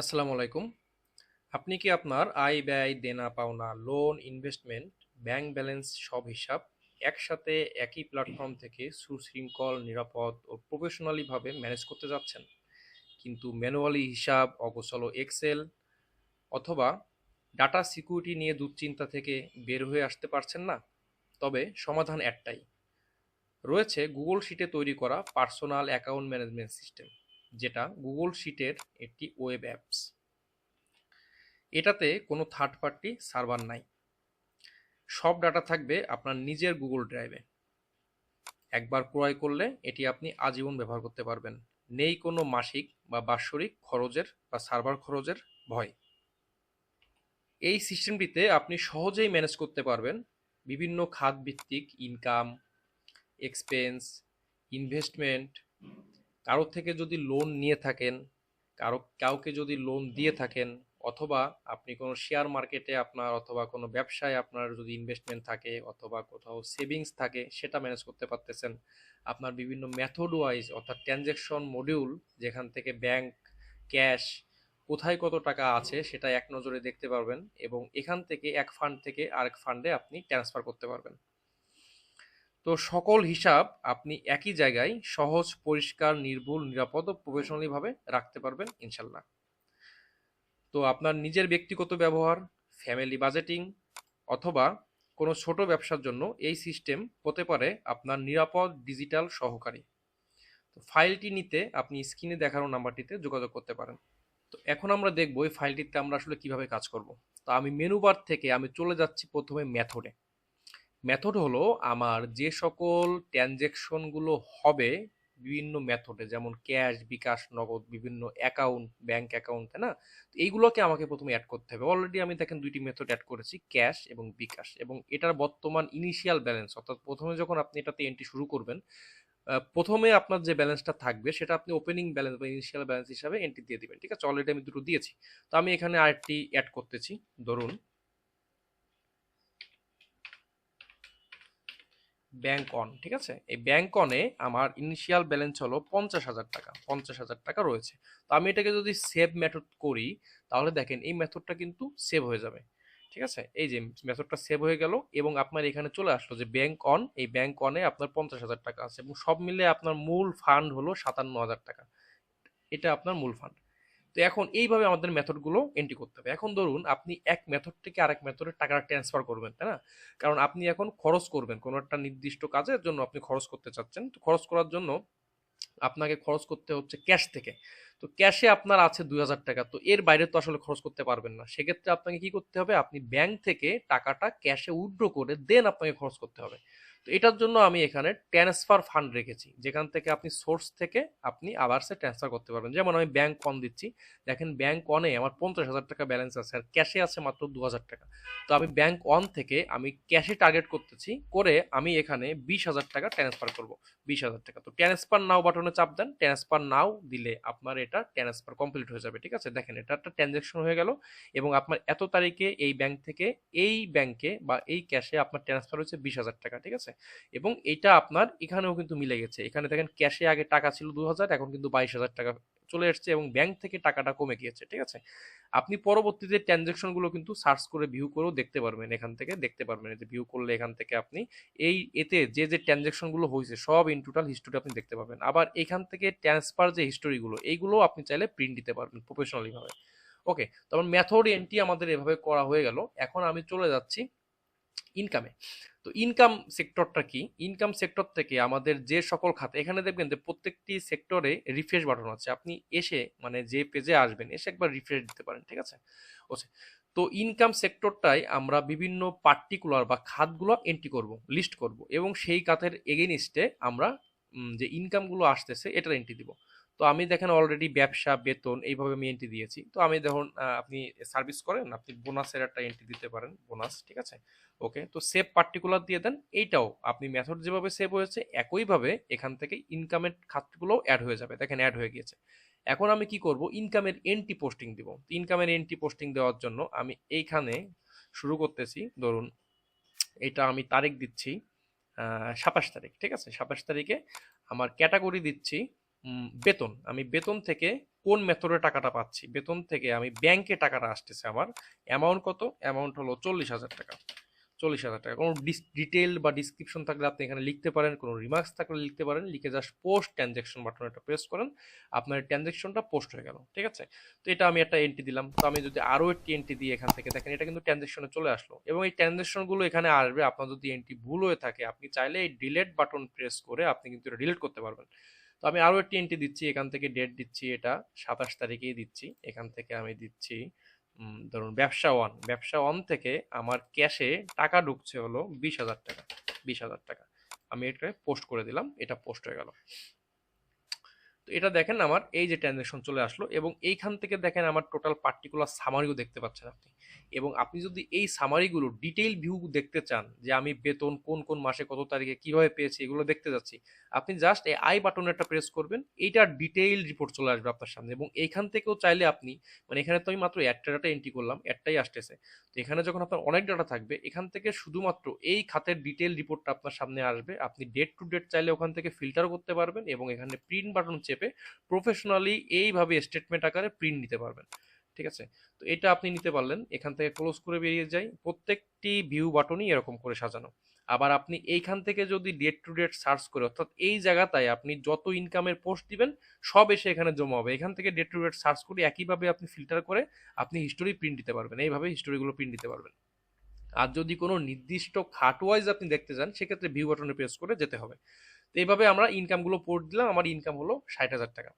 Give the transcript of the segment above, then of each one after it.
আসসালামু আলাইকুম। আপনি কি আপনার আয় ব্যয়, দেনা পাওনা লোন ইনভেস্টমেন্ট ব্যাংক ব্যালেন্স সব হিসাব একসাথে একই প্ল্যাটফর্ম থেকে সুশৃঙ্খল নিরাপদ ও প্রফেশনালি ভাবে ম্যানেজ করতে যাচ্ছেন? কিন্তু ম্যানুয়ালি হিসাব, অগোছালো এক্সেল অথবা ডাটা সিকিউরিটি নিয়ে দুশ্চিন্তা থেকে বের হয়ে আসতে পারছেন না? তবে সমাধান একটাই। রয়েছে গুগল শিটে তৈরি করা পার্সোনাল অ্যাকাউন্ট ম্যানেজমেন্ট সিস্টেম যেটা গুগল শিটের একটি ওয়েব অ্যাপস এটাতে কোনো থার্ড পার্টি সার্ভার নাই। সব ডাটা থাকবে আপনার নিজের গুগল ড্রাইভে একবার ক্রয় করলে এটি আপনি আজীবন ব্যবহার করতে পারবেন। নেই কোনো মাসিক বা বাৎসরিক খরচের বা সার্ভার খরচের ভয়। এই সিস্টেমটিতে আপনি সহজেই ম্যানেজ করতে পারবেন বিভিন্ন খাত ভিত্তিক ইনকাম এক্সপেন্স ইনভেস্টমেন্ট কারও থেকে যদি লোন নিয়ে থাকেন, কারও, কাউকে যদি লোন দিয়ে থাকেন, অথবা আপনি কোনো শেয়ার মার্কেটে আপনার অথবা কোনো ব্যবসায় আপনার যদি ইনভেস্টমেন্ট থাকে অথবা কোথাও সেভিংস থাকে, সেটা ম্যানেজ করতে পারতেছেন, আপনার বিভিন্ন মেথড ওয়াইজ অর্থাৎ ট্রানজ্যাকশন মডিউল যেখান থেকে ব্যাংক ক্যাশ কোথায় কত টাকা আছে সেটা এক নজরে দেখতে পারবেন এবং এখান থেকে এক ফান্ড থেকে আরেক ফান্ডে আপনি ট্রান্সফার করতে পারবেন। তো সকল হিসাব আপনি একই জায়গায় সহজ, পরিষ্কার, নির্ভুল, নিরাপদ ও প্রফেশনালি ভাবে রাখতে পারবেন, ইনশাল্লাহ। তো আপনার নিজের ব্যক্তিগত ব্যবহার, ফ্যামিলি বাজেটিং অথবা কোনো ছোট ব্যবসার জন্য এই সিস্টেম হতে পারে আপনার নিরাপদ ডিজিটাল সহকারী। তো ফাইলটি নিতে আপনি স্ক্রিনে দেখানো নাম্বারটিতে যোগাযোগ করতে পারেন। তো এখন আমরা দেখব এই ফাইলটিতে আমরা আসলে কীভাবে কাজ করব। তো আমি মেনু বার থেকে আমি চলে যাচ্ছি প্রথমে মেথডে। মেথড হলো আমার যে সকল ট্রানজ্যাকশনগুলো হবে বিভিন্ন মেথডে যেমন ক্যাশ বিকাশ, নগদ, বিভিন্ন অ্যাকাউন্ট ব্যাংক অ্যাকাউন্ট তো এইগুলোকে আমাকে প্রথমে অ্যাড করতে হবে। অলরেডি আমি দেখেন দুইটি মেথড অ্যাড করেছি ক্যাশ এবং বিকাশ। এবং এটার বর্তমান ইনিশিয়াল ব্যালেন্স অর্থাৎ প্রথমে যখন আপনি এটাতে এন্ট্রি শুরু করবেন প্রথমে আপনার যে ব্যালেন্সটা থাকবে, সেটা আপনি ওপেনিং ব্যালেন্স বা ইনিশিয়াল ব্যালেন্স হিসাবে এন্ট্রি দিয়ে দিবেন। ঠিক আছে? অলরেডি আমি দুটো দিয়েছি। তো আমি এখানে আরেকটি অ্যাড করতেছি। ধরুন ব্যাংক অন ঠিক আছে? এই ব্যাংক অনে আমার ইনিশিয়াল ব্যালেন্স হলো পঞ্চাশ হাজার টাকা, পঞ্চাশ হাজার টাকা রয়েছে। তো আমি এটাকে যদি সেভ মেথড করি, তাহলে দেখেন এই মেথডটা কিন্তু সেভ হয়ে যাবে, ঠিক আছে? এই যে মেথডটা সেভ হয়ে গেল এবং আপনার এখানে চলে আসলো যে ব্যাংক অন এই ব্যাংক অনে আপনার পঞ্চাশ হাজার টাকা আছে এবং সব মিলে আপনার মূল ফান্ড হলো সাতান্ন হাজার টাকা। এটা আপনার মূল ফান্ড তো এখন এইভাবে আমাদের মেথডগুলো এন্ট্রি করতে হবে। এখন ধরুন আপনি এক মেথড থেকে আরেক মেথডে টাকা ট্রান্সফার করবেন, তাই না? কারণ আপনি এখন খরচ করবেন কোনো একটা নির্দিষ্ট কাজের জন্য আপনি খরচ করতে চাচ্ছেন। তো খরচ করার জন্য আপনাকে খরচ করতে হচ্ছে ক্যাশ থেকে। তো ক্যাশে আপনার আছে দুই হাজার টাকা, তো এর বাইরে তো আসলে খরচ করতে পারবেন না। সেক্ষেত্রে আপনাকে কি করতে হবে? আপনি ব্যাংক থেকে টাকাটা ক্যাশে উইথড্র করে দেন আপনাকে খরচ করতে হবে। তো এটার জন্য আমি এখানে ট্রান্সফার ফান্ড রেখেছি, যেখান থেকে আপনি সোর্স থেকে আপনি আবার সে ট্রান্সফার করতে পারবেন। যেমন আমি ব্যাংক অন দিচ্ছি, দেখেন ব্যাংক অনে আমার পঞ্চাশ হাজার টাকা ব্যালেন্স আছে আর ক্যাশে আছে মাত্র দু হাজার টাকা। তো আমি ব্যাংক অন থেকে আমি ক্যাশে টার্গেট করতেছি, করে আমি এখানে বিশ হাজার টাকা ট্রান্সফার করব, বিশ হাজার টাকা। তো ট্রান্সফার নাও বাটনে চাপ দেন ট্রান্সফার নাও দিলে আপনার এটা ট্রান্সফার কমপ্লিট হয়ে যাবে, ঠিক আছে? দেখেন এটা একটা ট্রানজ্যাকশন হয়ে গেল এবং আপনার এত তারিখে এই ব্যাংক থেকে এই ব্যাংকে বা এই ক্যাশে আপনার ট্রান্সফার হয়েছে বিশ হাজার টাকা, ঠিক আছে? এবং এটা আপনার এখানেও কিন্তু মিলে গেছে। এখানে দেখেন ক্যাশে আগে টাকা ছিল দু হাজার এখন কিন্তু বাইশ হাজার টাকা চলে এসছে এবং ব্যাংক থেকে টাকাটা কমে গিয়েছে, ঠিক আছে? আপনি পরবর্তীতে ট্রানজ্যাকশনগুলো কিন্তু সার্চ করে ভিউ করেও দেখতে পারবেন এখান থেকে, দেখতে পারবেন যে ভিউ করলে এখান থেকে আপনি এই এতে যে যে ট্রানজ্যাকশনগুলো হয়েছে সব ইন টোটাল হিস্টোরি আপনি দেখতে পাবেন। আবার এখান থেকে ট্রান্সফার যে হিস্টোরিগুলো এইগুলো আপনি চাইলে প্রিন্ট দিতে পারবেন প্রফেশনালিভাবে ওকে তখন মেথড এন্ট্রি আমাদের এভাবে করা হয়ে গেল। এখন আমি চলে যাচ্ছি ইনকামে তো ইনকাম সেক্টরটা কি? ইনকাম সেক্টর থেকে আমাদের যে সকল খাতে, এখানে দেখবেন যে প্রত্যেকটি সেক্টরে রিফ্রেশ বাটন আছে। আপনি এসে মানে যে পেজে আসবেন, এসে একবার রিফ্রেশ দিতে পারেন, ঠিক আছে? ওকে। তো ইনকাম সেক্টরটাই আমরা বিভিন্ন পার্টিকুলার বা খাতগুলো এন্ট্রি করব লিস্ট করব এবং সেই খাতের এগেনিস্টে আমরা যে ইনকামগুলো আসতেছে, এটার এন্ট্রি দিব। তো আমি দেখেন অলরেডি ব্যবসা, বেতন এইভাবে আমি এন্ট্রি দিয়েছি। তো আমি দেখুন আপনি সার্ভিস করেন, আপনি বোনাসের একটা এন্ট্রি দিতে পারেন বোনাস ঠিক আছে? ওকে তো সেভ পার্টিকুলার দিয়ে দেন, এইটাও আপনি মেথড যেভাবে সেভ হয়েছে, একইভাবে এখান থেকে ইনকামের খাতগুলোও অ্যাড হয়ে যাবে। দেখেন অ্যাড হয়ে গিয়েছে। এখন আমি কি করব? ইনকামের এন্ট্রি পোস্টিং দিব। ইনকামের এন্ট্রি পোস্টিং দেওয়ার জন্য আমি এইখানে শুরু করতেছি, ধরুন, এটা আমি তারিখ দিচ্ছি সাতাশ তারিখ, ঠিক আছে? সাতাশ তারিখে আমার ক্যাটাগরি দিচ্ছি বেতন। আমি বেতন থেকে কোন মেথডে টাকাটা পাচ্ছি? বেতন থেকে আমি ব্যাংকে টাকাটা আসতেছে আমার। অ্যামাউন্ট কত? অ্যামাউন্ট হলো চল্লিশ হাজার টাকা। চল্লিশ হাজার টাকা। কোনো ডিটেল বা ডিসক্রিপশন থাকলে আপনি এখানে লিখতে পারেন। কোনো রিমার্কস থাকলে লিখতে পারেন। লিখে জাস্ট পোস্ট ট্রানজ্যাকশন বাটন একটা প্রেস করেন। আপনার ট্রানজ্যাকশনটা পোস্ট হয়ে গেল। ঠিক আছে? তো এটা আমি একটা এন্ট্রি দিলাম। তো আমি যদি আরও একটি এন্ট্রি দিই এখান থেকে, দেখেন এটা কিন্তু ট্রানজ্যাকশনে চলে আসলো। এবং এই ট্রানজ্যাকশনগুলো এখানে আসবে। আপনার যদি এন্ট্রি ভুল হয়ে থাকে, আপনি চাইলে এই ডিলেট বাটন প্রেস করে আপনি কিন্তু এটা ডিলিট করতে পারবেন। তো আমি আরও একটি এন্ট্রি দিচ্ছি, এখান থেকে ডেট দিচ্ছি এটা, সাতাশ তারিখেই দিচ্ছি। এখান থেকে আমি দিচ্ছি ধরুন ব্যবসা ওয়ান ব্যবসা ওয়ান থেকে আমার ক্যাশে টাকা ঢুকছে হলো বিশ হাজার টাকা, বিশ হাজার টাকা। আমি এটা পোস্ট করে দিলাম, এটা পোস্ট হয়ে গেল। তো এটা দেখেন আমার এই যে ট্রানজ্যাকশন চলে আসলো এবং এইখান থেকে দেখেন আমার টোটাল পার্টিকুলার সামারিও দেখতে পাচ্ছেন আপনি। এবং আপনি যদি এই সামারিগুলো ডিটেইল ভিউ দেখতে চান যে আমি বেতন কোন কোন মাসে কত তারিখে কীভাবে পেয়েছি, এগুলো দেখতে যাচ্ছি, আপনি জাস্ট এই আই বাটনে একটা প্রেস করবেন, এইটার ডিটেইল রিপোর্ট চলে আসবে আপনার সামনে এবং এইখান থেকেও চাইলে আপনি মানে এখানে তো আমি মাত্র একটা ডাটা এন্ট্রি করলাম একটাই আসতেছে। তো এখানে যখন আপনার অনেক ডাটা থাকবে, এখান থেকে শুধুমাত্র এই খাতের ডিটেল রিপোর্টটা আপনার সামনে আসবে। আপনি ডেট টু ডেট চাইলে ওখান থেকে ফিল্টার করতে পারবেন এবং এখানে প্রিন্ট বাটন চেপে প্রফেশনালি এইভাবে স্টেটমেন্ট আকারে প্রিন্ট নিতে পারবেন। ঠিক আছে? তো এটা আপনি নিতে পারলেন, এখান থেকে ক্লোজ করে বেরিয়ে যাই প্রত্যেকটি ভিউ বাটনই এরকম করে সাজানো। আবার আপনি এইখান থেকে যদি ডেট টু ডেট সার্চ করে, অর্থাৎ এই জায়গাটায় আপনি যত ইনকামের পোস্ট দিবেন, সব এসে এখানে জমা হবে। এখান থেকে ডেট টু ডেট সার্চ করে একইভাবে আপনি ফিল্টার করে আপনি হিস্টোরি প্রিন্ট দিতে পারবেন। এইভাবে হিস্টোরিগুলো প্রিন্ট দিতে পারবেন। আর যদি কোনো নির্দিষ্ট খাট ওয়াইজ আপনি দেখতে চান, সেক্ষেত্রে ভিউ বাটনে প্রেস করে যেতে হবে। তো এইভাবে আমরা ইনকামগুলো পোর্ট দিলাম, আমার ইনকাম হলো ষাট হাজার টাকা।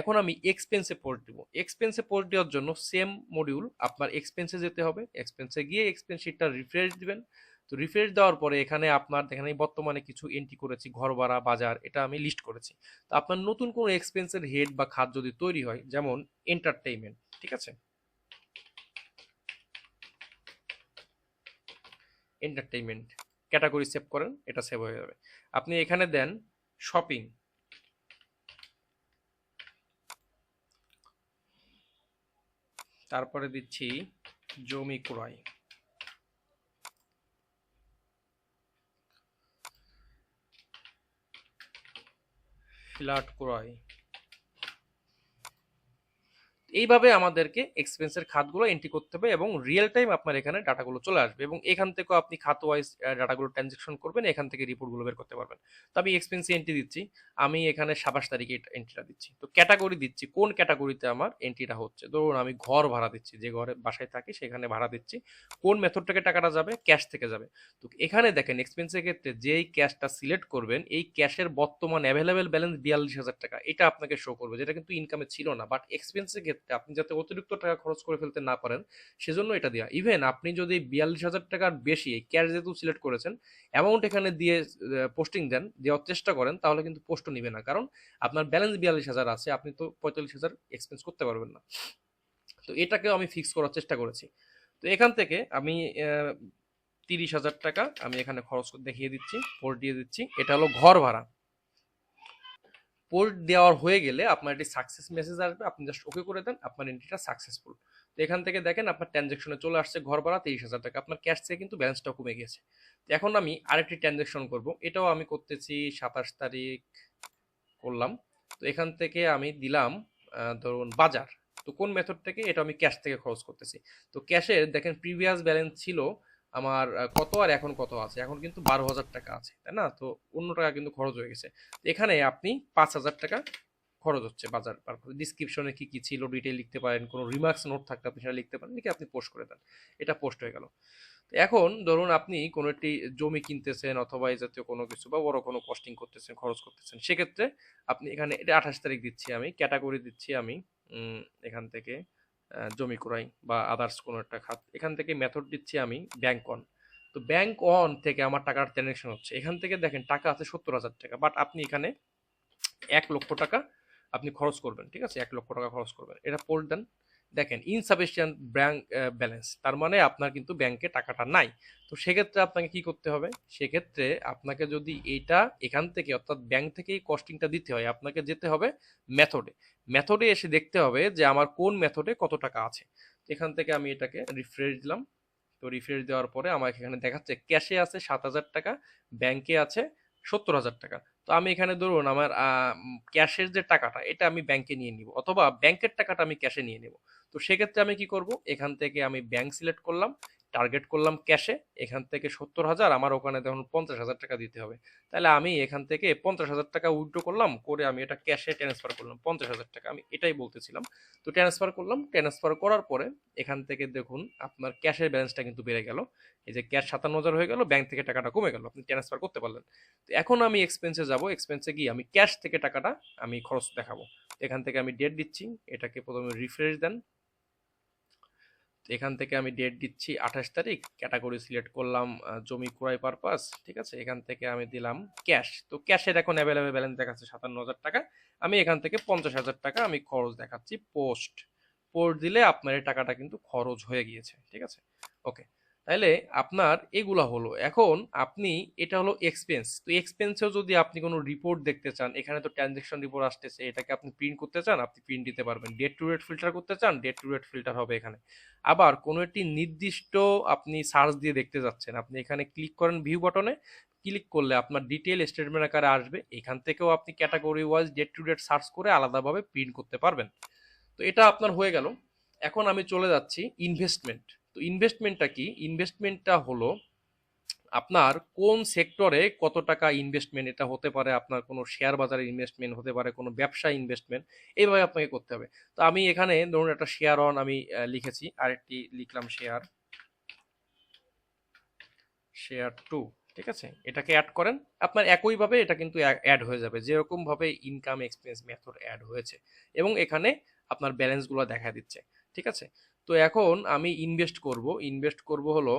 এখন আমি এক্সপেন্সে পোর্ট দিব। এক্সপেন্সে পোর্ট দেওয়ার জন্য সেম মডিউল আপনার এক্সপেন্সে যেতে হবে। এক্সপেন্সে গিয়ে এক্সপেন্স শিটটা রিফ্রেশ দিবেন। তো রিফ্রেশ দেওয়ার পরে এখানে আপনার, এখানে বর্তমানে কিছু এন্ট্রি করেছি, ঘর ভাড়া, বাজার, এটা আমি লিস্ট করেছি। তো আপনার নতুন কোনো এক্সপেন্সের হেড বা খাত যদি তৈরি হয়, যেমন এন্টারটেইনমেন্ট ঠিক আছে? এন্টারটেইনমেন্ট ক্যাটাগরি সেভ করেন, এটা সেভ হয়ে যাবে। আপনি এখানে দেন শপিং। তারপরে দিচ্ছি জমি ক্রয়। ফ্ল্যাট ক্রয়। এইভাবে আমাদেরকে এক্সপেন্সের খাতগুলো এন্ট্রি করতে হবে এবং রিয়েল টাইম আপনার এখানে ডাটাগুলো চলে আসবে এবং এখান থেকেও আপনি খাত ওয়াইজ ডাটাগুলো ট্রানজেকশন করবেন, এখান থেকে রিপোর্টগুলো বের করতে পারবেন। তো আমি এক্সপেন্সে এন্ট্রি দিচ্ছি, আমি এখানে সাতাশ তারিখে এন্ট্রিটা দিচ্ছি। তো ক্যাটাগরি দিচ্ছি, কোন ক্যাটাগরিতে আমার এন্ট্রিটা হচ্ছে? ধরুন আমি ঘর ভাড়া দিচ্ছি, যে ঘরে বাসায় থাকি সেখানে ভাড়া দিচ্ছি, কোন মেথড থেকে টাকাটা যাবে? ক্যাশ থেকে যাবে। তো এখানে দেখেন এক্সপেন্সের ক্ষেত্রে যেই ক্যাশটা সিলেক্ট করবেন, এই ক্যাশের বর্তমান অ্যাভেলেবেল ব্যালেন্স বিয়াল্লিশ হাজার টাকা। এটা আপনাকে শো করবে, যেটা কিন্তু ইনকামে ছিল না বাট এক্সপেন্সের ক্ষেত্রে আপনি যাতে অতিরিক্ত টাকা খরচ করে ফেলতে না পারেন, সেজন্য এটা দেওয়া ইভেন আপনি যদি বিয়াল্লিশ হাজার টাকার বেশি এই ক্যাশ যেহেতু সিলেক্ট করেছেন অ্যামাউন্ট এখানে দিয়ে পোস্টিং দেন, দেওয়ার চেষ্টা করেন, তাহলে কিন্তু পোস্টও নিবে না। কারণ আপনার ব্যালেন্স বিয়াল্লিশ হাজার আছে, আপনি তো পঁয়তাল্লিশ হাজার এক্সপেন্স করতে পারবেন না। তো এটাকেও আমি ফিক্স করার চেষ্টা করেছি। তো এখান থেকে আমি তিরিশ হাজার টাকা আমি এখানে খরচ দেখিয়ে দিচ্ছি পোর্ট দিয়ে দিচ্ছি। এটা হলো ঘর ভাড়া। পোর্ট দেওয়ার হয়ে গেলে আপনার একটি সাকসেস মেসেজ আসবে। আপনি জাস্ট ওকে করে দেন, আপনার এন্ট্রিটা সাকসেসফুল তো এখান থেকে দেখেন আপনার ট্রানজ্যাকশনে চলে আসছে ঘর ভাড়া তেইশ হাজার টাকা। আপনার ক্যাশ থেকে কিন্তু ব্যালেন্সটা কমে গেছে তো এখন আমি আরেকটি ট্রানজ্যাকশন করব। এটাও আমি করতেছি সাতাশ তারিখ করলাম। তো এখান থেকে আমি দিলাম ধরুন বাজার। তো কোন মেথড থেকে? এটা আমি ক্যাশ থেকে খরচ করতেছি। তো ক্যাশের দেখেন প্রিভিয়াস ব্যালেন্স ছিল আমার কত আর এখন কত আছে? এখন কিন্তু বারো হাজার টাকা আছে, তাই না? তো অন্য টাকা কিন্তু খরচ হয়ে গেছে। এখানে আপনি পাঁচ হাজার টাকা খরচ হচ্ছে বাজার পারপোজ ডিসক্রিপশনে কি কি ছিল ডিটেল লিখতে পারেন, কোনো রিমার্কস নোট থাকলে আপনি সেটা লিখতে পারেন, লিখে আপনি পোস্ট করে দেন। এটা পোস্ট হয়ে গেল। এখন ধরুন আপনি কোনো একটি জমি কিনতেছেন অথবা এই জাতীয় কোনো কিছু বা বড় কোনো কস্টিং করতেছেন, খরচ করতেছেন, সেক্ষেত্রে আপনি এখানে, এটা আঠাশ তারিখ দিচ্ছি আমি ক্যাটাগরি দিচ্ছি আমি এখান থেকে জমি ক্রয় বা আদার্স কোনো একটা খাত, এখান থেকে মেথড দিচ্ছি আমি ব্যাংক অন তো ব্যাংক অন থেকে আমার টাকার ট্রানজাকশন হচ্ছে। এখান থেকে দেখেন টাকা আছে সত্তর হাজার টাকা বাট আপনি এখানে এক লক্ষ টাকা আপনি খরচ করবেন, ঠিক আছে? এক লক্ষ টাকা খরচ করবেন। এটা পোল্ট দেন দেখেন ইনসাফিসিয়েন্ট ব্যাংক ব্যালেন্স তার মানে আপনার কিন্তু ব্যাংকে টাকাটা নাই। তো সেক্ষেত্রে আপনাকে কি করতে হবে? সেক্ষেত্রে আপনাকে যদি এইটা এখান থেকে, অর্থাৎ ব্যাংক থেকেই কস্টিংটা দিতে হয়, আপনাকে যেতে হবে মেথডে মেথডে এসে দেখতে হবে যে আমার কোন মেথডে কত টাকা আছে। এখান থেকে আমি এটাকে রিফ্রেশ দিলাম। তো রিফ্রেশ দেওয়ার পরে আমাকে এখানে দেখাচ্ছে ক্যাশে আছে সাত হাজার টাকা ব্যাংকে আছে সত্তর হাজার টাকা। তো আমি এখানে ধরুন আমার ক্যাশের যে টাকাটা, এটা আমি ব্যাংকে নিয়ে নিব। অথবা ব্যাংকের টাকাটা আমি ক্যাশে নিয়ে নিব। তো সেক্ষেত্রে আমি কি করব? এখান থেকে আমি ব্যাংক সিলেক্ট করলাম টার্গেট করলাম ক্যাশে এখান থেকে সত্তর হাজার, আমার ওখানে দেখুন পঞ্চাশ হাজার টাকা দিতে হবে। তাহলে আমি এখান থেকে পঞ্চাশ হাজার টাকা উইথড্র করলাম, করে আমি এটা ক্যাশে ট্রান্সফার করলাম, পঞ্চাশ হাজার টাকা। আমি এটাই বলতেছিলাম। তো ট্রান্সফার করলাম ট্রান্সফার করার পরে এখান থেকে দেখুন, আপনার ক্যাশের ব্যালেন্সটা কিন্তু বেড়ে গেল। এই যে ক্যাশ সাতান্ন হাজার হয়ে গেল ব্যাংক থেকে টাকাটা কমে গেল, আপনি ট্রান্সফার করতে পারলেন। তো এখন আমি এক্সপেন্সে যাব এক্সপেন্সে গিয়ে আমি ক্যাশ থেকে টাকাটা আমি খরচ দেখাবো। এখান থেকে আমি ডেট দিচ্ছি, এটাকে প্রথমে রিফ্রেশ দেন। এখান থেকে আমি ডেট দিচ্ছি আঠাশ তারিখ ক্যাটাগরি সিলেক্ট করলাম জমি ক্রয় পারপাস ঠিক আছে? এখান থেকে আমি দিলাম ক্যাশ তো ক্যাশের এখন অ্যাভেলেবেল ব্যালেন্স দেখাচ্ছে সাতান্ন হাজার টাকা। আমি এখান থেকে পঞ্চাশ হাজার টাকা আমি খরচ দেখাচ্ছি পোস্ট পোস্ট দিলে আপনার এই টাকাটা কিন্তু খরচ হয়ে গিয়েছে, ঠিক আছে? ওকে তাহলে আপনার এগুলা হলো। এখন আপনি এটা হলো এক্সপেন্স তো এক্সপেন্সেও যদি আপনি কোনো রিপোর্ট দেখতে চান, এখানে তো ট্রানজেকশন রিপোর্ট আসতেছে, এটাকে আপনি প্রিন্ট করতে চান, আপনি প্রিন্ট দিতে পারবেন। ডেট টু ডেট ফিল্টার করতে চান ডেট টু ডেট ফিল্টার হবে এখানে। আবার কোনো একটি নির্দিষ্ট আপনি সার্চ দিয়ে দেখতে যাচ্ছেন, আপনি এখানে ক্লিক করেন ভিউ বাটনে ক্লিক করলে আপনার ডিটেল স্টেটমেন্ট আকারে আসবে। এখান থেকেও আপনি category wise date to date search করে আলাদাভাবে প্রিন্ট করতে পারবেন। তো এটা আপনার হয়ে গেল। এখন আমি চলে যাচ্ছি ইনভেস্টমেন্ট তো ইনভেস্টমেন্টটা কি? ইনভেস্টমেন্টটা হলো আপনার কোন সেক্টরে কত টাকা ইনভেস্টমেন্ট এটা হতে পারে আপনার কোনো শেয়ার বাজারে ইনভেস্টমেন্ট হতে পারে কোনো ব্যবসা ইনভেস্টমেন্ট এইভাবে আপনাকে করতে হবে। তো আমি এখানে ধরুন একটা শেয়ার অন আমি লিখেছি, আরেকটি লিখলাম শেয়ার শেয়ার টু ঠিক আছে? এটাকে অ্যাড করেন, আপনার একইভাবে এটা কিন্তু অ্যাড হয়ে যাবে যেরকম ভাবে ইনকাম এক্সপেন্স মেথড অ্যাড হয়েছে, এবং এখানে আপনার ব্যালেন্সগুলো দেখা দিচ্ছে, ঠিক আছে? তো এখন আমি ইনভেস্ট করব। ইনভেস্ট করব হলো,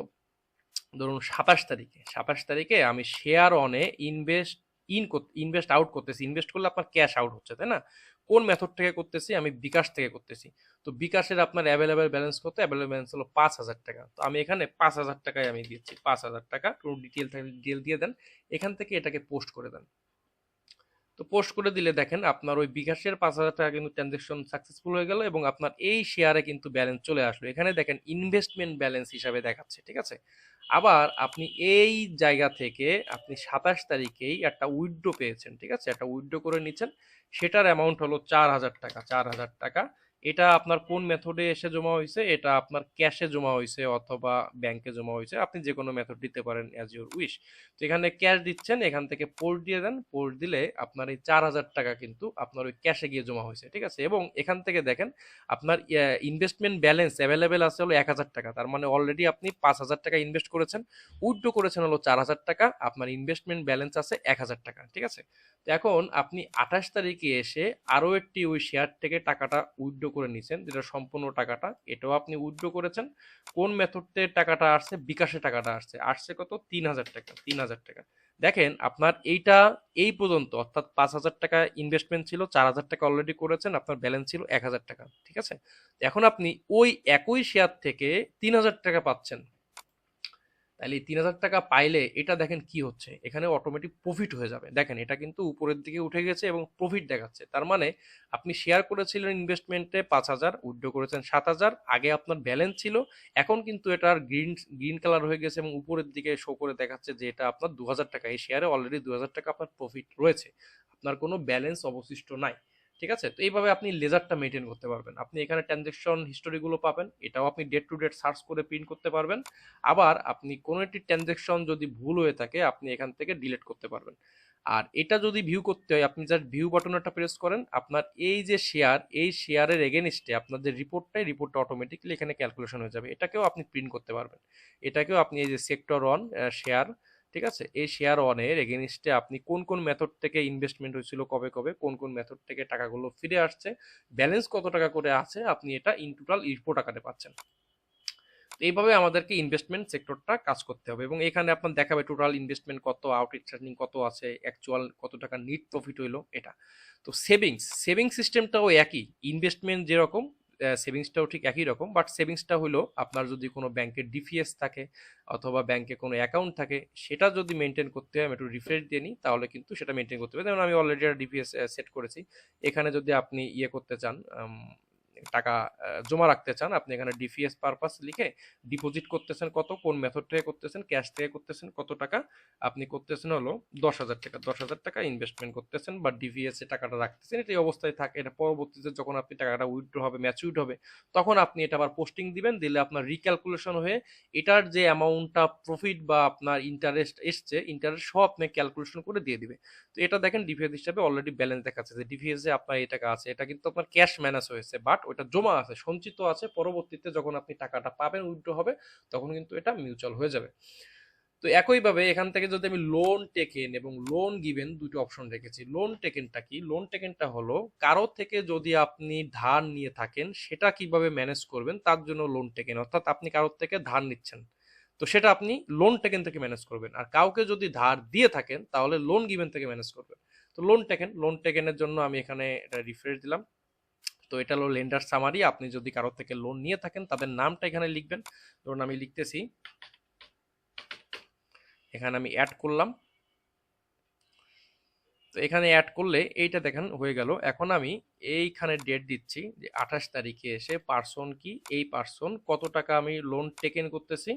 ধরুন সাতাশ তারিখে। সাতাশ তারিখে আমি শেয়ার অনে ইনভেস্ট ইন ইনভেস্ট আউট করতেছি। ইনভেস্ট করলে আপনার ক্যাশ আউট হচ্ছে, তাই না? কোন মেথড থেকে করতেছি? আমি বিকাশ থেকে করতেছি। তো বিকাশের আপনার অ্যাভেলেবেল ব্যালেন্স কত? অ্যাভেলেবেল ব্যালেন্স হলো পাঁচ হাজার টাকা। তো আমি এখানে পাঁচ হাজার টাকায় আমি দিচ্ছি। পাঁচ হাজার টাকা। কোনো ডিটেল ডিটেল দিয়ে দেন। এখান থেকে এটাকে পোস্ট করে দেন। তো পোস্ট করে দিলে দেখেন আপনার ওই বিকাশের পাঁচ হাজার টাকা কিন্তু ট্রানজেকশন সাকসেসফুল হয়ে গেল এবং আপনার এই শেয়ারে কিন্তু ব্যালেন্স চলে আসলো। এখানে দেখেন ইনভেস্টমেন্ট ব্যালেন্স হিসাবে দেখাচ্ছে, ঠিক আছে? আবার আপনি এই জায়গা থেকে আপনি সাতাশ তারিখেই একটা উইড্রো পেয়েছেন, ঠিক আছে? একটা উইড্রো করে নিচ্ছেন। সেটার অ্যামাউন্ট হলো চার হাজার টাকা, চার হাজার টাকা। এটা আপনার কোন মেথডে এসে জমা হয়েছে এটা আপনার ক্যাশে জমা হয়েছে অথবা ব্যাংকে জমা হয়েছে আপনি যে কোনো মেথড দিতে পারেন অ্যাজ ইউর উইশ তো এখানে ক্যাশ দিচ্ছেন, এখান থেকে পোর্ট দিয়ে দেন। পোর্ট দিলে আপনার এই চার হাজার টাকা কিন্তু আপনার ওই ক্যাশে গিয়ে জমা হয়েছে ঠিক আছে? এবং এখান থেকে দেখেন, আপনার ইনভেস্টমেন্ট ব্যালেন্স অ্যাভেলেবেল আছে হলো এক হাজার টাকা। তার মানে অলরেডি আপনি পাঁচ হাজার টাকা ইনভেস্ট করেছেন উইথড্রো করেছেন হলো চার হাজার টাকা, আপনার ইনভেস্টমেন্ট ব্যালেন্স আছে এক হাজার টাকা, ঠিক আছে? তো এখন আপনি আঠাশ তারিখে এসে আরও একটি ওই শেয়ার থেকে টাকাটা উইথড্রো করে নিছেন, যেটা সম্পূর্ণ টাকাটা, এটাও আপনি উইথড্র করেছেন, কোন মেথডতে টাকাটা আসছে, বিকাশে টাকাটা আসছে আসছে কত? তিন হাজার টাকা, তিন হাজার টাকা। দেখেন, আপনার এইটা, এই পর্যন্ত, অর্থাৎ পাঁচ হাজার টাকা ইনভেস্টমেন্ট ছিল, চার হাজার টাকা অলরেডি করেছেন, আপনার ব্যালেন্স ছিল এক হাজার টাকা, ঠিক আছে? এখন আপনি ওই একই শেয়ার থেকে তিন হাজার টাকা পাচ্ছেন। তাহলে তিন হাজার টাকা পাইলে এটা দেখেন কি হচ্ছে? এখানে অটোমেটিক প্রফিট হয়ে যাবে। দেখেন, এটা কিন্তু উপরের দিকে উঠে গেছে এবং প্রফিট দেখাচ্ছে। তার মানে আপনি শেয়ার করেছিলেন ইনভেস্টমেন্টে পাঁচ হাজার উইড্রো করেছেন সাত হাজার, আগে আপনার ব্যালেন্স ছিল। এখন কিন্তু এটার গ্রিন গ্রিন কালার হয়ে গেছে এবং উপরের দিকে শো করে দেখাচ্ছে যে এটা আপনার দু হাজার টাকা। এই শেয়ারে অলরেডি দু হাজার টাকা আপনার প্রফিট রয়েছে। আপনার কোনো ব্যালেন্স অবশিষ্ট নাই। ঠিক আছে? তো এইভাবে আপনি লেজারটা মেনটেন করতে পারবেন। আপনি এখানে ট্রানজেকশন হিস্টোরিগুলো পাবেন, এটাও আপনি ডেট টু ডেট সার্চ করে প্রিন্ট করতে পারবেন। আবার আপনি কোনো একটি ট্রানজেকশন যদি ভুল হয়ে থাকে, আপনি এখান থেকে ডিলিট করতে পারবেন। আর এটা যদি ভিউ করতে হয়, আপনি জাস্ট ভিউ বাটনটা প্রেস করেন, আপনার এই যে শেয়ার এই শেয়ারের এগেনস্টে আপনার যে রিপোর্টটাই রিপোর্টটা অটোমেটিকলি এখানে ক্যালকুলেশন হয়ে যাবে। এটাকেও আপনি প্রিন্ট করতে পারবেন। এটাকেও আপনি এই যে সেক্টর অন শেয়ার ঠিক আছে? এই শেয়ার ওয়ানের এগেনস্টে আপনি কোন কোন মেথড থেকে ইনভেস্টমেন্ট হয়েছিল, কবে কবে, কোন কোন মেথড থেকে টাকাগুলো ফিরে আসছে ব্যালেন্স কত টাকা করে আছে, আপনি এটা ইন টোটাল রিপোর্ট আকারে পাচ্ছেন। এইভাবে আমাদেরকে ইনভেস্টমেন্ট সেক্টরটা কাজ করতে হবে এবং এখানে আপনার দেখাবে টোটাল ইনভেস্টমেন্ট কত আউট রিটার্নিং কত আছে অ্যাকচুয়াল কত টাকা নিট প্রফিট হইল, এটা। তো সেভিংস সেভিং সিস্টেমটাও একই ইনভেস্টমেন্ট যেরকম সেভিংসটাও ঠিক একই রকম বাট সেভিংসটা হলো আপনার যদি কোনো ব্যাংকের ডিফিএস থাকে অথবা ব্যাংকে কোনো অ্যাকাউন্ট থাকে, সেটা যদি মেনটেন করতে হয়, আমি একটু রিফ্রেশ দিয়ে নিই, তাহলে কিন্তু সেটা মেনটেন করতে হবে। যেমন আমি অলরেডি একটা ডিপিএস সেট করেছি। এখানে যদি আপনি ইয়ে করতে চান টাকা জমা রাখতে চান, আপনি এখানে ডিপিএস পারপাস লিখে ডিপোজিট করতেছেন কত, কোন মেথড থেকে করতেছেন ক্যাশ থেকে করতেছেন, কত টাকা, আপনি করতেছেন হলো দশ হাজার টাকা। দশ হাজার টাকা ইনভেস্টমেন্ট করতেছেন বা ডিভিএস এ টাকাটা রাখতেছেন এটা এই অবস্থায় থাকে। এটা পরবর্তীতে যখন আপনি টাকাটা উইথড্র হবে ম্যাচিউড হবে, তখন আপনি এটা আবার পোস্টিং দিবেন, দিলে আপনার রিক্যালকুলেশন হয়ে এটার যে অ্যামাউন্টটা প্রফিট বা আপনার ইন্টারেস্ট এসছে ইন্টারেস্ট সব আপনি ক্যালকুলেশন করে দিয়ে দিবে। তো এটা দেখেন ডিভিএস হিসাবে অলরেডি ব্যালেন্স দেখাচ্ছে যে ডিভিএস এ আপনার এই টাকা আছে, এটা কিন্তু আপনার ক্যাশ ম্যানেজ হয়েছে বাট ওটা জমা আছে, সঞ্চিত আছে, পরবর্তীতে যখন আপনি টাকাটা পাবেন উইথড্র হবে, তখন কিন্তু এটা মিউচুয়াল হয়ে যাবে। তো একইভাবে এখান থেকে যদি আমি লোন টেকেন এবং লোন গিভেন দুটো অপশন রেখেছি। লোন টেকেনটা কি? লোন টেকেনটা হলো, কারও থেকে যদি আপনি ধার নিয়ে থাকেন, সেটা কীভাবে ম্যানেজ করবেন, তার জন্য লোন টেকেন অর্থাৎ আপনি কারোর থেকে ধার নিচ্ছেন। তো সেটা আপনি লোন টেকেন থেকে ম্যানেজ করবেন। আর কাউকে যদি ধার দিয়ে থাকেন, তাহলে লোন গিভেন থেকে ম্যানেজ করবেন। তো লোন টেকেন লোন টেকেনের জন্য আমি এখানে এটা রিফ্রেশ দিলাম। তো এটা হলো লেন্ডার সামারি আপনি যদি কারোর থেকে লোন নিয়ে থাকেন, তাদের নামটা এখানে লিখবেন। ধরুন আমি লিখতেছি। এখানে আমি অ্যাড করলাম। তো এখানে অ্যাড করলে এইটা দেখেন হয়ে গেল। এখন আমি এইখানে ডেট দিচ্ছি যে আঠাশ তারিখে এসে পার্সন কি, এই পার্সন কত টাকা আমি লোন টেকেন করতেছি,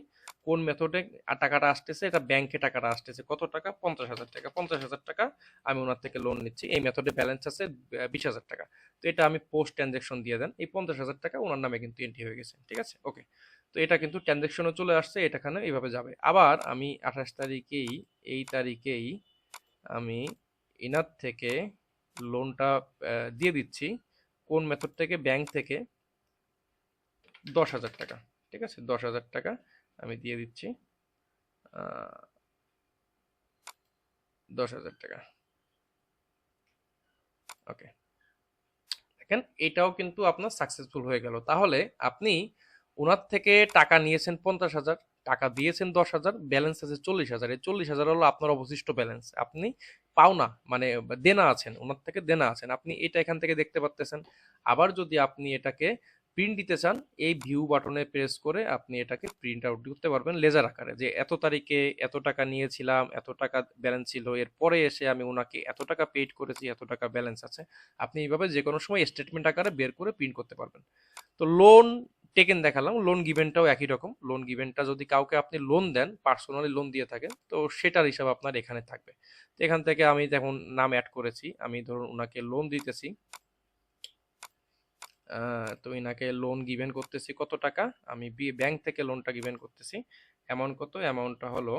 কোন মেথডে টাকাটা আসতেছে, এটা ব্যাংকে টাকাটা আসতেছে, কত টাকা? পঞ্চাশ হাজার টাকা। পঞ্চাশ হাজার টাকা আমি ওনার থেকে লোন নিচ্ছি। এই মেথডে ব্যালেন্স আছে বিশ হাজার টাকা। তো এটা আমি পোস্ট ট্রানজ্যাকশন দিয়ে দেন। এই পঞ্চাশ হাজার টাকা ওনার নামে কিন্তু এন্ট্রি হয়ে গেছে। ঠিক আছে? ওকে তো এটা কিন্তু ট্রানজ্যাকশনও চলে আসছে এটাখানে এইভাবে যাবে। আবার আমি আঠাশ তারিখেই, এই তারিখেই আমি ইনার থেকে লোনটা দিয়ে দিচ্ছি। কোন মেথড থেকে? ব্যাংক থেকে। দশ হাজার টাকা, ঠিক আছে? দশ হাজার টাকা আমি দিয়ে দিচ্ছি। দশ হাজার টাকা। ওকে। দেখেন, এটাও কিন্তু আপনার সাকসেসফুল হয়ে গেল। তাহলে আপনি ওনার থেকে টাকা নিয়েছেন পঞ্চাশ হাজার, টাকা দিয়েছেন দশ হাজার ব্যালেন্স আছে চল্লিশ হাজার। এই চল্লিশ হাজার হলো আপনার অবশিষ্ট ব্যালেন্স আপনি পাওনা মানে দেনা আছেন, ওনার থেকে দেনা আছেন, আপনি এটা এখান থেকে দেখতে পাচ্তেছেন আবার যদি আপনি এটাকে প্রিন্ট দিতে চান, এই ভিউ বাটনে প্রেস করে আপনি এটাকে প্রিন্ট আউট করতে পারবেন লেজার আকারে, যে এত তারিখে এত টাকা নিয়েছিলাম, এত টাকা ব্যালেন্স ছিল এরপরে এসে আমি ওনাকে এত টাকা পেড করেছি, এত টাকা ব্যালেন্স আছে। আপনি এইভাবে যে কোনো সময় স্টেটমেন্ট আকারে বের করে প্রিন্ট করতে পারবেন। তো লোন টেকেন দেখালাম লোন গিভেনটাও একই রকম। লোন গিভেনটা যদি কাউকে আপনি লোন দেন পার্সোনালি লোন দিয়ে থাকেন, তো সেটার হিসাব আপনার এখানে থাকবে। তো এখান থেকে আমি দেখুন নাম অ্যাড করেছি। আমি ধরুন ওনাকে লোন দিতেছি। তো ইনাকে লোন গিভেন করতেছি কত টাকা? আমি ব্যাংক থেকে লোনটা গিভেন করতেছি। অ্যামাউন্ট কত? অ্যামাউন্টটা হলো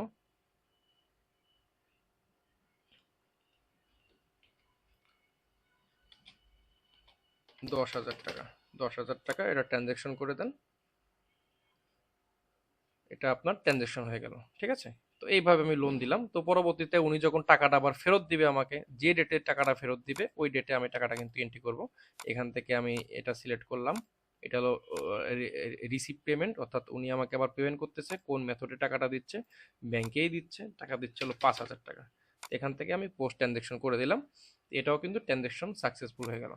দশ হাজার টাকা। দশ হাজার টাকা, এটা ট্রানজ্যাকশন করে দেন। এটা আপনার ট্রানজ্যাকশন হয়ে গেল, ঠিক আছে? তো এইভাবে আমি লোন দিলাম। তো পরবর্তীতে উনি যখন টাকাটা আবার ফেরত দিবে আমাকে, যে ডেটে টাকাটা ফেরত দিবে, ওই ডেটে আমি টাকাটা কিন্তু এন্ট্রি করব। এখান থেকে আমি এটা সিলেক্ট করলাম। এটা হলো রিসিভ পেমেন্ট অর্থাৎ উনি আমাকে আবার পেমেন্ট করতেছে, কোন মেথডে টাকাটা দিচ্ছে ব্যাংকেই দিচ্ছে, টাকা দিচ্ছে হলো পাঁচ হাজার টাকা। এখান থেকে আমি পোস্ট ট্রানজ্যাকশন করে দিলাম। এটাও কিন্তু ট্রানজ্যাকশন সাকসেসফুল হয়ে গেল।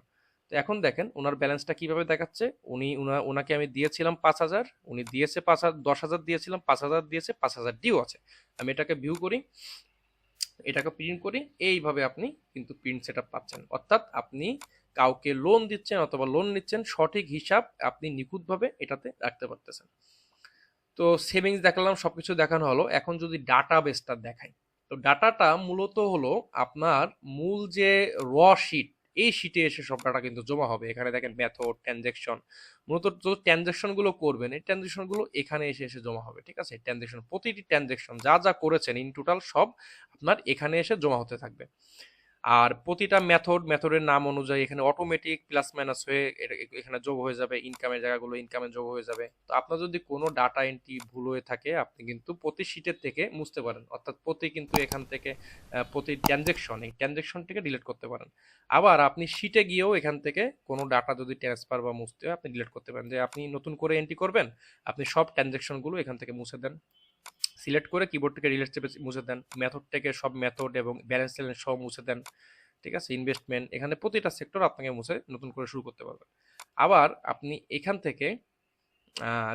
তো এখন দেখেন ওনার ব্যালেন্সটা কীভাবে দেখাচ্ছে? উনি ওনাকে আমি দিয়েছিলাম পাঁচ হাজার, উনি দিয়েছে পাঁচ হাজার, দশ হাজার দিয়েছিলাম, পাঁচ হাজার দিয়েছে, পাঁচ হাজার ডিও আছে। আমি এটাকে ভিউ করি, এটাকে প্রিন্ট করি, এইভাবে আপনি কিন্তু প্রিন্ট সেট পাচ্ছেন। অর্থাৎ আপনি কাউকে লোন দিচ্ছেন অথবা লোন নিচ্ছেন, সঠিক হিসাব আপনি নিখুঁতভাবে এটাতে রাখতে পারতেছেন। তো সেভিংস দেখালাম সব কিছু দেখানো হলো। এখন যদি ডাটা বেসটা দেখাই, তো ডাটাটা মূলত হলো আপনার মূল যে র শিট এই শিটে এসে সব ডাটা কিন্তু জমা হবে। এখানে দেখেন মেথড ট্রানজেকশন মূলত যত ট্রানজ্যাকশনগুলো করবেন, এই ট্রানজ্যাকশনগুলো এখানে এসে এসে জমা হবে, ঠিক আছে? ট্রানজেকশন প্রতিটি ট্রানজেকশন যা যা করেছেন ইন টোটাল সব আপনার এখানে এসে জমা হতে থাকবে। আর প্রতিটা মেথড মেথডের নাম অনুযায়ী এখানে অটোমেটিক প্লাস মাইনাস হয়ে এখানে যোগ হয়ে যাবে ইনকামের জায়গাগুলো ইনকামে যোগ হয়ে যাবে। তো আপনার যদি কোনো ডাটা এন্ট্রি ভুল হয়ে থাকে, আপনি কিন্তু প্রতি শিটের থেকে মুছতে পারেন। অর্থাৎ প্রতি কিন্তু এখান থেকে প্রতি ট্রানজেকশন এই ট্রানজেকশনটিকে ডিলিট করতে পারেন। আবার আপনি শিটে গিয়েও এখান থেকে কোনো ডাটা যদি ট্রান্সফার বা মুছতে হয়, আপনি ডিলিট করতে পারেন। যে আপনি নতুন করে এন্ট্রি করবেন, আপনি সব ট্রানজেকশনগুলো এখান থেকে মুছে দেন। সিলেক্ট করে কিবোর্ড থেকে রিলেট চেপে মুছে দেন। মেথড থেকে সব মেথড এবং ব্যালেন্স চ্যালেঞ্জ সব মুছে দেন। ঠিক আছে? ইনভেস্টমেন্ট এখানে প্রতিটা সেক্টর আপনাকে মুছে, নতুন করে শুরু করতে পারবেন। আবার আপনি এখান থেকে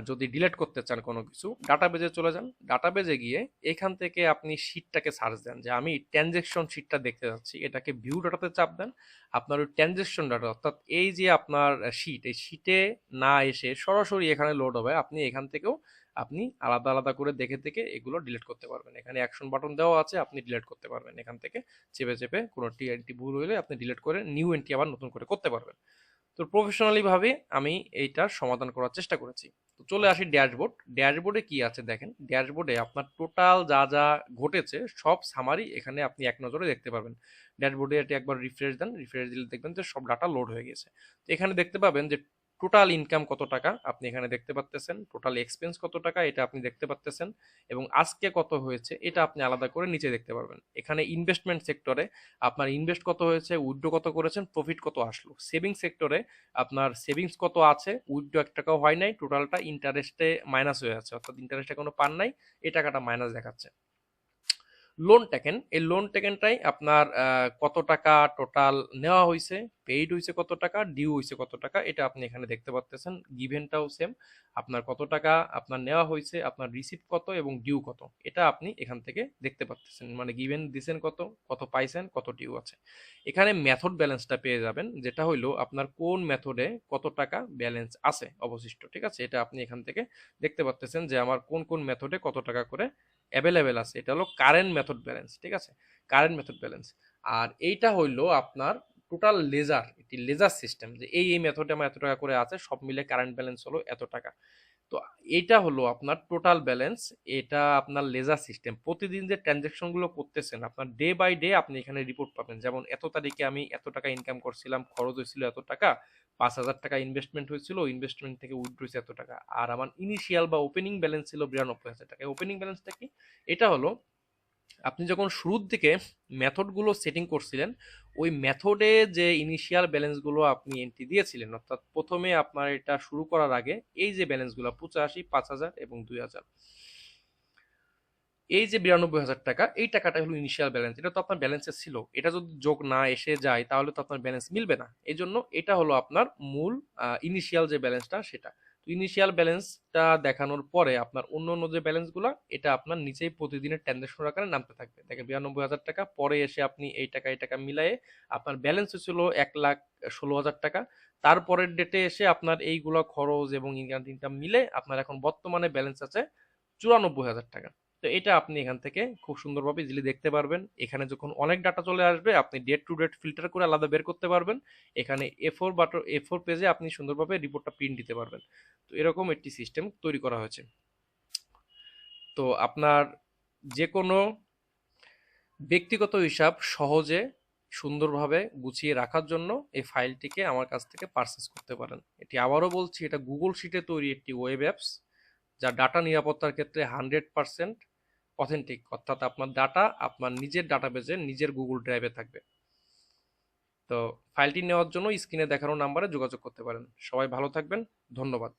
যদি ডিলেট করতে চান কোনো কিছু ডাটাবেজে চলে যান। ডাটাবেজে গিয়ে এখান থেকে আপনি শিটটাকে সার্চ দেন। যে আমি ট্রানজেকশন শিটটা দেখতে যাচ্ছি, এটাকে ভিউ ডাটাতে চাপ দেন। আপনার ওই ট্রানজেকশন ডাটা অর্থাৎ এই যে আপনার শিট এই শিটে না এসে সরাসরি এখানে লোড হবে। আপনি এখান থেকেও আপনি আলাদা আলাদা করে দেখে দেখে এগুলো ডিলিট করতে পারবেন। এখানে অ্যাকশন বাটন দেওয়া আছে, আপনি ডিলিট করতে পারবেন। এখান থেকে চেপে চেপে কোনো টি এন্ট্রি ভুল হলে আপনি ডিলিট করে নিউ এন্ট্রি আবার নতুন করে করতে পারবেন। তো প্রফেশনালিভাবে আমি এইটার সমাধান করার চেষ্টা করেছি। তো চলে আসি ড্যাশবোর্ড ড্যাশবোর্ডে কি আছে দেখেন? ড্যাশবোর্ডে আপনার টোটাল যা যা ঘটেছে, সব সামারি এখানে আপনি এক নজরে দেখতে পাবেন ড্যাশবোর্ডে এটি একবার রিফ্রেশ দেন। রিফ্রেশ দিলে দেখবেন যে সব ডাটা লোড হয়ে গেছে। তো এখানে দেখতে পাবেন যে টোটাল ইনকাম কত টাকা? আপনি এখানে দেখতে পাচ্তেছেন। টোটাল এক্সপেন্স কত টাকা? এটা আপনি দেখতে পাচ্তেছেন। এবং আজকে কত হয়েছে? এটা আপনি আলাদা করে নিচে দেখতে পারবেন। এখানে ইনভেস্টমেন্ট সেক্টরে আপনার ইনভেস্ট কত হয়েছে? উইথড্র কত করেছেন? প্রফিট কত আসলো? সেভিং সেক্টরে আপনার সেভিংস কত আছে? উইথড্র এক টাকাও হয় নাই। টোটালটা ইন্টারেস্টে মাইনাস হয়ে আছে। অর্থাৎ ইন্টারেস্টে কোনো পান নাই। এই টাকাটা মাইনাস দেখাচ্ছে। লোন টেকেন এই লোন টেকেনটাই আপনার কত টাকা টোটাল নেওয়া হয়েছে পেইড হয়েছে কত টাকা ডিউ হয়েছে কত টাকা, এটা আপনি এখানে দেখতে পাচ্তেছেন গিভেনটাও সেম আপনার কত টাকা আপনার নেওয়া হয়েছে আপনার রিসিভ কত এবং ডিউ কত, এটা আপনি এখান থেকে দেখতে পাচ্তেছেন মানে গিভেন দিছেন কত কত পাইছেন, কত ডিউ আছে। এখানে মেথড ব্যালেন্সটা পেয়ে যাবেন, যেটা হইল আপনার কোন মেথডে কত টাকা ব্যালেন্স আছে অবশিষ্ট, ঠিক আছে? এটা আপনি এখান থেকে দেখতে পাচ্তেছেন যে আমার কোন কোন মেথডে কত টাকা করে অ্যাভেলেবেল আছে। এটা হলো কারেন্ট মেথড ব্যালেন্স ঠিক আছে? কারেন্ট মেথড ব্যালেন্স আর এইটা হইল আপনার টোটাল লেজার একটি লেজার সিস্টেম যে এই এই মেথডে আমার এত টাকা করে আছে, সব মিলে কারেন্ট ব্যালেন্স হলো এত টাকা। তো এইটা হলো আপনার টোটাল ব্যালেন্স এটা আপনার লেজার সিস্টেম প্রতিদিন যে ট্রানজ্যাকশনগুলো করতেছেন, আপনার ডে বাই ডে আপনি এখানে রিপোর্ট পাবেন। যেমন এত তারিখে আমি এত টাকা ইনকাম করছিলাম, খরচ হয়েছিল এত টাকা, পাঁচ হাজার টাকা ইনভেস্টমেন্ট হয়েছিল ইনভেস্টমেন্ট থেকে উইথড্র হয়েছে এত টাকা। আর আমার ইনিশিয়াল বা ওপেনিং ব্যালেন্স ছিল বিরানব্বই হাজার টাকা। ওপেনিং ব্যালেন্সটা কি? এটা হলো, আপনি যখন শুরুর দিকে মেথডগুলো সেটিং করছিলেন, ওই মেথডে যে ইনিশিয়াল ব্যালেন্সগুলো আপনি এন্ট্রি দিয়েছিলেন, অর্থাৎ প্রথমে আপনার এটা শুরু করার আগে এই যে ব্যালেন্সগুলো পঁচাশি, পাঁচ হাজার এবং দুই হাজার। এই যে বিরানব্বই হাজার টাকা, এই টাকাটা হলো ইনিশিয়াল ব্যালেন্স এটা তো আপনার ব্যালেন্সে ছিল। এটা যদি যোগ না এসে যায়, তাহলে তো আপনার ব্যালেন্স মিলবে না। এই জন্য এটা হলো আপনার মূল ইনিশিয়াল যে ব্যালেন্সটা সেটা। ইনিশিয়াল ব্যালেন্সটা দেখানোর পরে আপনার অন্য অন্য যে ব্যালেন্সগুলো এটা আপনার নিচেই প্রতিদিনের ট্রানজাকশন আকারে নামতে থাকবে। দেখেন, বিরানব্বই হাজার টাকা, পরে এসে আপনি এই টাকা এই টাকা মিলায়ে আপনার ব্যালেন্স হয়েছিল এক লাখ ষোলো হাজার টাকা। তারপরের ডেটে এসে আপনার এইগুলো খরচ এবং ইনকাম ইনকাম মিলে আপনার এখন বর্তমানে ব্যালেন্স আছে চুরানব্বই হাজার টাকা। তো এটা আপনি এখান থেকে খুব সুন্দরভাবে ইজিলি দেখতে পারবেন। এখানে যখন অনেক ডাটা চলে আসবে, আপনি ডেট টু ডেট ফিল্টার করে আলাদা বের করতে পারবেন। এখানে A four button A four পেজে আপনি সুন্দরভাবে রিপোর্টটা প্রিন্ট দিতে পারবেন। তো এরকম একটি সিস্টেম তৈরি করা হয়েছে। তো আপনার যে কোনো ব্যক্তিগত হিসাব সহজে, সুন্দরভাবে গুছিয়ে রাখার জন্য এই ফাইলটিকে আমার কাছ থেকে পারচেস করতে পারেন। এটি আবারও বলছি, এটা গুগল শিটে তৈরি একটি ওয়েব অ্যাপস যা ডাটা নিরাপত্তার ক্ষেত্রে হান্ড্রেড পার্সেন্ট অথেন্টিক অর্থাৎ আপনার ডাটা আপনার নিজের ডাটাবেজে নিজের গুগল ড্রাইভে থাকবে। তো ফাইলটি নেওয়ার জন্য স্ক্রিনে দেখানো নাম্বারে যোগাযোগ করতে পারেন। সবাই ভালো থাকবেন। ধন্যবাদ।